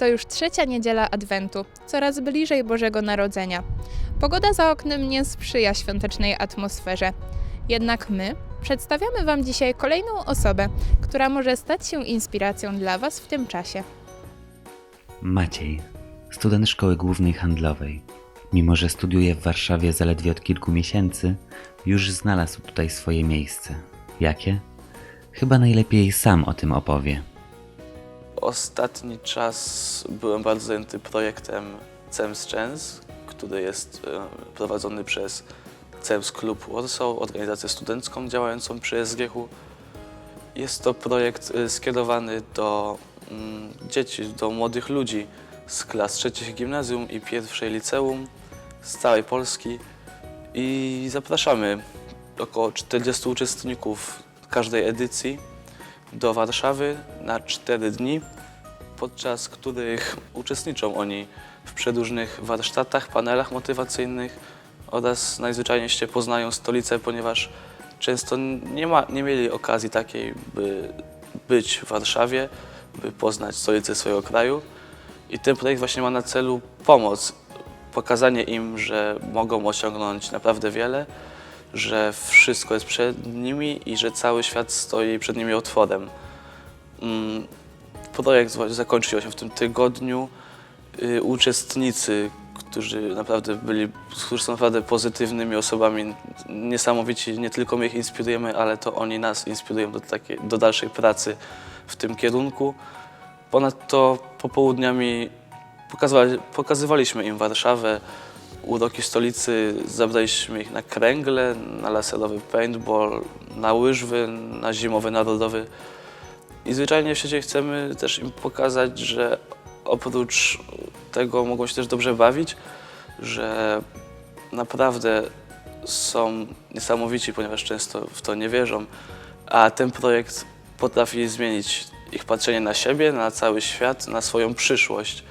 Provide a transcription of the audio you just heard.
To już trzecia niedziela Adwentu, coraz bliżej Bożego Narodzenia. Pogoda za oknem nie sprzyja świątecznej atmosferze. Jednak my przedstawiamy Wam dzisiaj kolejną osobę, która może stać się inspiracją dla Was w tym czasie. Maciej, student szkoły głównej handlowej. Mimo, że studiuje w Warszawie zaledwie od kilku miesięcy, już znalazł tutaj swoje miejsce. Jakie? Chyba najlepiej sam o tym opowie. Ostatni czas byłem bardzo zajęty projektem CEMS Chance, który jest e, prowadzony przez CEMS Klub Warsaw, organizację studencką działającą przy SGH. Jest to projekt e, skierowany do mm, dzieci, do młodych ludzi z klas trzecich gimnazjum i pierwszej liceum z całej Polski i zapraszamy około 40 uczestników każdej edycji do Warszawy na 4 dni, podczas których uczestniczą oni w przeróżnych warsztatach, panelach motywacyjnych oraz najzwyczajniej się poznają stolicę, ponieważ często nie, ma, nie mieli okazji takiej, by być w Warszawie, by poznać stolicę swojego kraju. I ten projekt właśnie ma na celu pomoc, pokazanie im, że mogą osiągnąć naprawdę wiele, że wszystko jest przed nimi i że cały świat stoi przed nimi otworem. Mm, Projekt zakończył się w tym tygodniu. Y, Uczestnicy, którzy naprawdę byli, którzy są naprawdę pozytywnymi osobami, niesamowici, nie tylko my ich inspirujemy, ale to oni nas inspirują do, takiej, do dalszej pracy w tym kierunku. Ponadto popołudniami pokazywali, pokazywaliśmy im Warszawę, uroki stolicy, zabraliśmy ich na kręgle, na laserowy paintball, na łyżwy, na zimowy narodowy. I zwyczajnie w świecie chcemy też im pokazać, że oprócz tego mogą się też dobrze bawić, że naprawdę są niesamowici, ponieważ często w to nie wierzą, a ten projekt potrafi zmienić ich patrzenie na siebie, na cały świat, na swoją przyszłość.